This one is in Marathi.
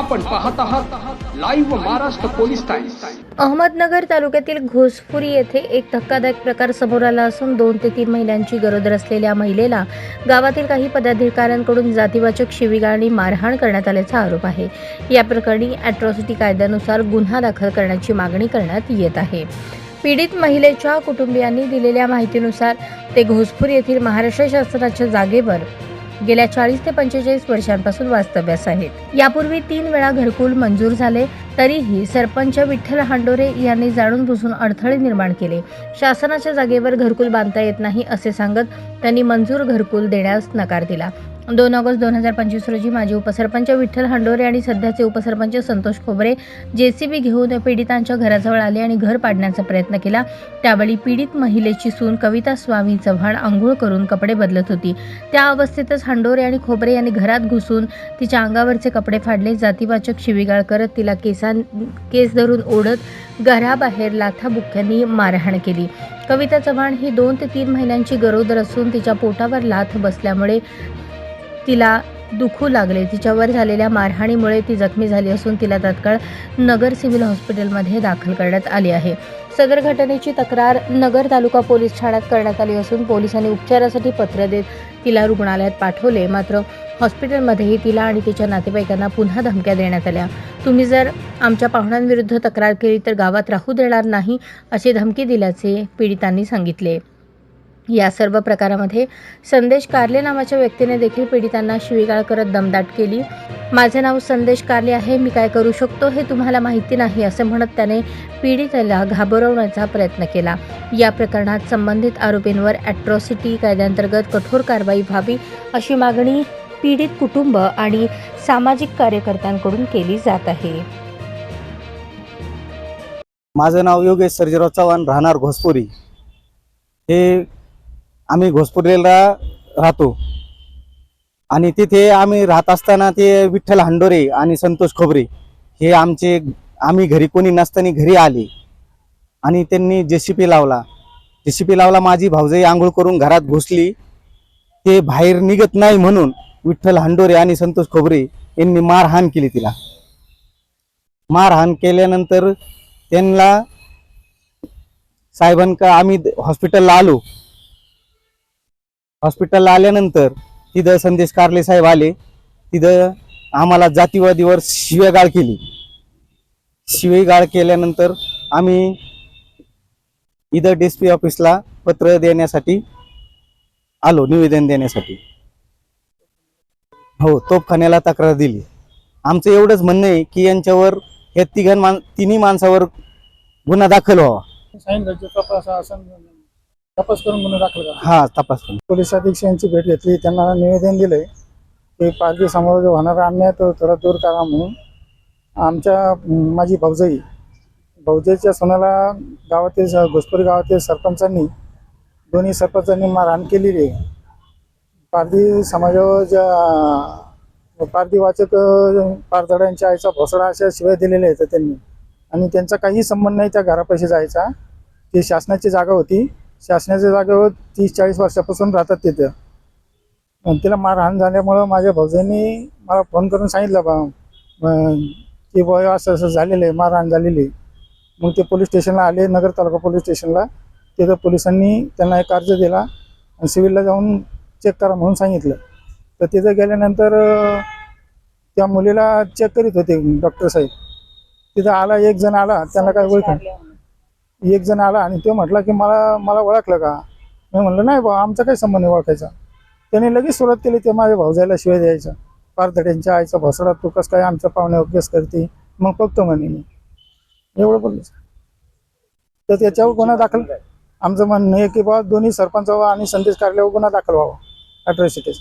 आपण पाहत आहात live Maharashtra police times Ahmednagar तालुक्यातील घोसपुरी येथे एक धक्कादायक प्रकार समोर आला असून दोन ते तीन महिलांची गरोदर असलेल्या महिलेला गावातील काही पदाधिकाऱ्यांकडून जातीवाचक शिवीगाळ आणि मारहाण करण्यात आल्याचा आरोप आहे. या प्रकरणी अॅट्रॉसिटी कायद्यानुसार गुन्हा दाखल करण्याची मागणी करण्यात येत आहे. पीडित महिलेच्या कुटुंबियांनी दिलेल्या माहितीनुसार ते घोसपूर येथील महाराष्ट्र शासनाच्या जागेवर गेल्या चाळीस ते पंचेचाळीस वर्षांपासून वास्तव्यास आहेत. यापूर्वी तीन वेळा घरकुल मंजूर झाले तरीही सरपंच विठ्ठल हांडोरे यांनी जाणून बुजून अडथळे निर्माण केले. शासनाच्या जागेवर घरकुल बांधता येत नाही असे सांगत त्यांनी मंजूर घरकुल देण्यास नकार दिला. दोन ऑगस्ट दोन हजार पंचवीस रोजी माजी उपसरपंच विठ्ठल हंडोरे आणि सध्याचे उपसरपंच संतोष खोबरे जेसीबी घेऊन पीडितांच्या घराजवळ आले आणि घर पाडण्याचा प्रयत्न केला. त्यावेळी पीडित महिलेची सून कविता स्वामी चव्हाण आंघोळ करून कपडे बदलत होती. त्या अवस्थेतच हांडोरे आणि खोबरे यांनी घरात घुसून तिच्या अंगावरचे कपडे फाडले. जातीवाचक शिवीगाळ करत तिला केसां केस धरून ओढत घराबाहेर लाथाबुक्क्यांनी मारहाण केली. कविता चव्हाण ही दोन ते तीन महिन्यांची गरोदर असून तिच्या पोटावर लाथ बसल्यामुळे तिला दुखू लागले. तिच्यावर झालेल्या मारहाणीमुळे ती जखमी झाली असून तिला तात्काळ नगर सिव्हिल हॉस्पिटलमध्ये दाखल करण्यात आली आहे. सदर घटनेची तक्रार नगर तालुका पोलीस ठाण्यात करण्यात आली असून पोलिसांनी उपचारासाठी पत्र देत तिला रुग्णालयात पाठवले. मात्र हॉस्पिटलमध्येही तिला आणि तिच्या नातेवाईकांना पुन्हा धमक्या देण्यात आल्या. तुम्ही जर आमच्या पाहुण्यांविरुद्ध तक्रार केली तर गावात राहू देणार नाही अशी धमकी दिल्याचे पीडितांनी सांगितले. या सर्व प्रकारामध्ये संदेश कारले नावाच्या व्यक्तीने देखील पीडितांना शिवीगाळ करत दमदाट केली. माझे नाव संदेश कारले आहे मी काय करू शकतो हे तुम्हाला माहिती नाही असं म्हणत त्याने पीडितेला घाबरवण्याचा प्रयत्न केला. या प्रकरणात संबंधित आरोपींवर ॲट्रॉसिटी कायद्यांतर्गत कठोर कारवाई व्हावी अशी मागणी पीडित कुटुंब आणि सामाजिक कार्यकर्त्यांकडून केली जात आहे. माझं नाव योगेश सर्जेराव चव्हाण राहणार घोसपुरी. हे आम्ही घोसपुरीला राहतो. आणि तिथे आम्ही राहत असताना ते विठ्ठल हांडोरे आणि संतोष खोबरे हे आमचे आम्ही घरी कोणी नसताना घरी आले. आणि त्यांनी जेसीपी लावला. जेसीपी लावला माझी भाऊजाई आंघोळ करून घरात घुसली. ते बाहेर निघत नाही म्हणून विठ्ठल हंडोरे आणि संतोष खोबरे यांनी मारहाण केली तिला. मारहाण केल्यानंतर त्यांना साहेबांका आम्ही हॉस्पिटलला आलो. हॉस्पिटलला आल्यानंतर तिथं संदेश कारले साहेब आले. तिथं आम्हाला जातीवादीवर शिवेगाळ केली. शिवेगाळ केल्यानंतर आम्ही इथं डी पी ऑफिसला पत्र देण्यासाठी आलो निवेदन देण्यासाठी. हो तोपखान्याला तक्रार दिली. आमचं एवढंच म्हणणं आहे की यांच्यावर या तिघां मान तिन्ही माणसावर गुन्हा दाखल व्हावा. तपास करून गुन्हा दाखल करा. हा तपास करून. पोलीस अधीक्षक यांची भेट घेतली त्यांना निवेदन दिलंय की समोर जो होणारा अन्याय तो थोडा दूर करा म्हणून. आमच्या माझी भाऊजाई भाऊजाईच्या सोनाला गावातील घोसपुरी गावातील सरपंचांनी दोन्ही सरपंचांनी मारहाण केलेली आहे. पारधी समाजावर ज्या पारधी वाचक पारधड्यांच्या आईचा भोसडा अशा शिवाय दिलेल्या आहेत त्यांनी. आणि त्यांचा काही संबंध नाही त्या घरापाशी जायचा. ती शासनाची जागा होती. शासनाच्या जागेवर तीस चाळीस वर्षापासून राहतात तिथं. तिला मारहाण झाल्यामुळं माझ्या भाऊजांनी मला फोन करून सांगितलं बा की बॉय असं असं झालेलं आहे मारहाण झालेली आहे. मग ते पोलीस स्टेशनला आले नगर तालुका पोलीस स्टेशनला. तिथं पोलिसांनी त्यांना एक अर्ज दिला आणि सिव्हिलला जाऊन चेक करा म्हणून सांगितलं. तर तिथं गेल्यानंतर त्या मुलीला चेक करीत होते डॉक्टर साहेब. तिथं आला एक जण आला त्यांना काय ओळख एक जण आला आणि तो म्हटला की मला मला ओळखलं का? मी म्हणलं नाही बा आमचा काही संबंध नाही ओळखायचा. त्याने लगेच सुरुवात केली ते माझ्या भाऊजायला शिवाय द्यायचं. पारधड्यांच्या आईचा भसडा तू कसं काय आमच्या पाहुण्यावर केस करते? मग बघतो म्हणे मी. एवढं बोललो. तर त्याच्यावर गुन्हा दाखल आमचं म्हणणं आहे की बा दोन्ही सरपंचावर आणि संदेश कार्यालयावर गुन्हा दाखल व्हावा. अट्रॉसिटीज